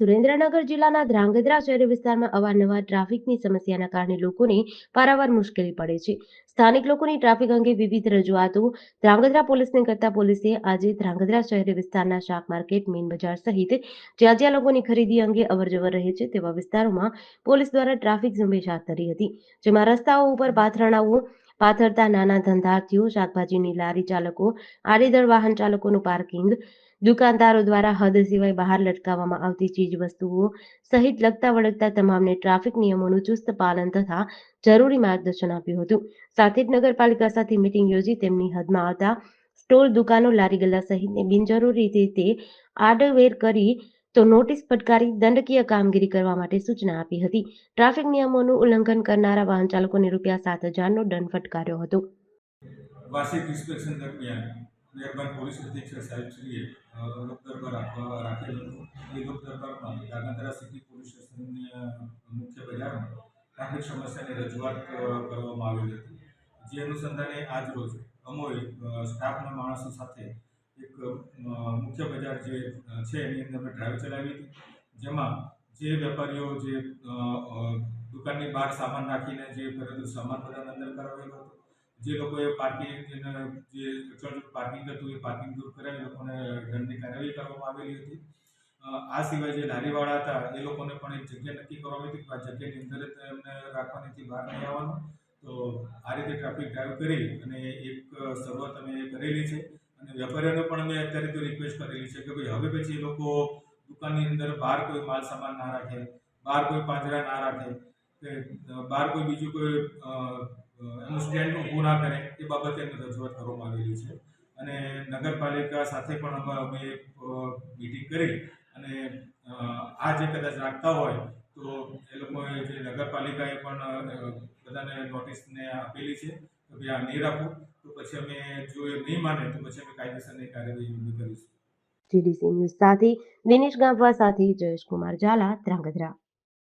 સુરેન્દ્રનગર જિલ્લાના ધ્રાંગધ્રા શહેરી વિસ્તારમાં અવારનવાર ટ્રાફિકની સમસ્યાના કારણે લોકોને પારાવાર મુશ્કેલી પડે છે. સ્થાનિક લોકોની ટ્રાફિક અંગે વિવિધ રજૂઆતો ધ્રાંગધ્રા પોલીસને કરતા પોલીસે આજે ધ્રાંગધ્રા શહેરી વિસ્તારના શાક માર્કેટ, મેઇન બજાર સહિત જ્યાં જ્યાં લોકોની ખરીદી અંગે અવરજવર રહે છે તેવા વિસ્તારોમાં પોલીસ દ્વારા ટ્રાફિક ઝુંબેશ હાથ ધરી હતી, જેમાં રસ્તાઓ ઉપર પાથરણાઓ પાથરતા નાના ધંધાર્થીઓ, શાકભાજીની લારી ચાલકો આડેધડ વાહન ચાલકોનું પાર્કિંગ, દુકાનદારો દ્વારા હદ સિવાય બહાર લટકાવવામાં આવતી ચીજ વસ્તુઓ સહિત લગતા વળગતા તમામને ટ્રાફિક નિયમોનું ચુસ્ત પાલન તથા જરૂરી માર્ગદર્શન આપ્યું હતું. સાથે જ નગરપાલિકા સાથે મિટિંગ યોજી તેમની હદમાં આવતા સ્ટોલ, દુકાનો, લારી ગલ્લા સહિતને બિનજરૂરી રીતે આડવેર કરી તો નોટિસ ફટકારી દંડકીય કામગીરી કરવા માટે સૂચના આપી હતી. ટ્રાફિક નિયમોનું ઉલ્લંઘન કરનારા વાહન ચાલકોને રૂપિયા સાત હજારનો દંડ ફટકાર્યો હતો. વાર્ષિક ઇન્સ્પેક્શન દરમિયાન મહેરબાન પોલીસ અધિક્ષક સાહેબશ્રીએ લોક દરબાર રાખવા રાખેલ હતો. એ લોક દરબારમાં ગાંધીનગર સિટી પોલીસ સ્ટેશનની મુખ્ય બજારમાં ટ્રાફિક સમસ્યાની રજૂઆત કરવામાં આવેલી હતી. જે અનુસંધાને આજ રોજ અમોએ સ્ટાફના માણસો સાથે એક મુખ્ય બજાર જે છે એની અંદર અમે ડ્રાઈવ ચલાવી હતી. જેમાં જે વેપારીઓ જે દુકાનની બહાર સામાન રાખીને જે કરેલું સામાન બધાને અંદર કરાવેલો હતો. જે લોકોએ પાર્કિંગ જે અચળ પાર્કિંગ હતું એ પાર્કિંગ દૂર કરાવી લોકોને દંડની કાર્યવાહી કરવામાં આવેલી હતી. આ સિવાય જે લારીવાળા હતા એ લોકોને પણ એક જગ્યા નક્કી કરવામાં હતી કે આ જગ્યાની અંદર જ એમને રાખવાની હતી બહાર નહીં આવવાનું. તો આ રીતે ટ્રાફિક ડ્રાઈવ કરી અને એક શરૂઆત અમે કરેલી છે. વેપારીઓને પણ અમે અત્યારે તો રિક્વેસ્ટ કરેલી છે કે ભાઈ, હવે પછી એ લોકો દુકાનની અંદર બહાર કોઈ માલ સામાન ના રાખે, બહાર કોઈ પાંજરા ના રાખે, કે બહાર કોઈ બીજું કોઈ એનું સ્ટેન્ડ ઊભું ના કરે, એ બાબતે એમને રજૂઆત કરવામાં આવેલી છે. અને નગરપાલિકા સાથે પણ અમે મિટિંગ કરી અને આ જે કદાચ રાખતા હોય, તો એ લોકોએ જે નગરપાલિકાએ પણ બધાને નોટિસને આપેલી છે કે ભાઈ આ નહીં રાખો તો પછી અમે જો એ નહીં માને તો પછી અમે કાયદેસરની કાર્યવાહી કરીશું. ટીડીસી ન્યૂઝ સાથે દિનેશ ગામવા સાથે જયેશ કુમાર ઝાલા ધ્રાંગધ્રા.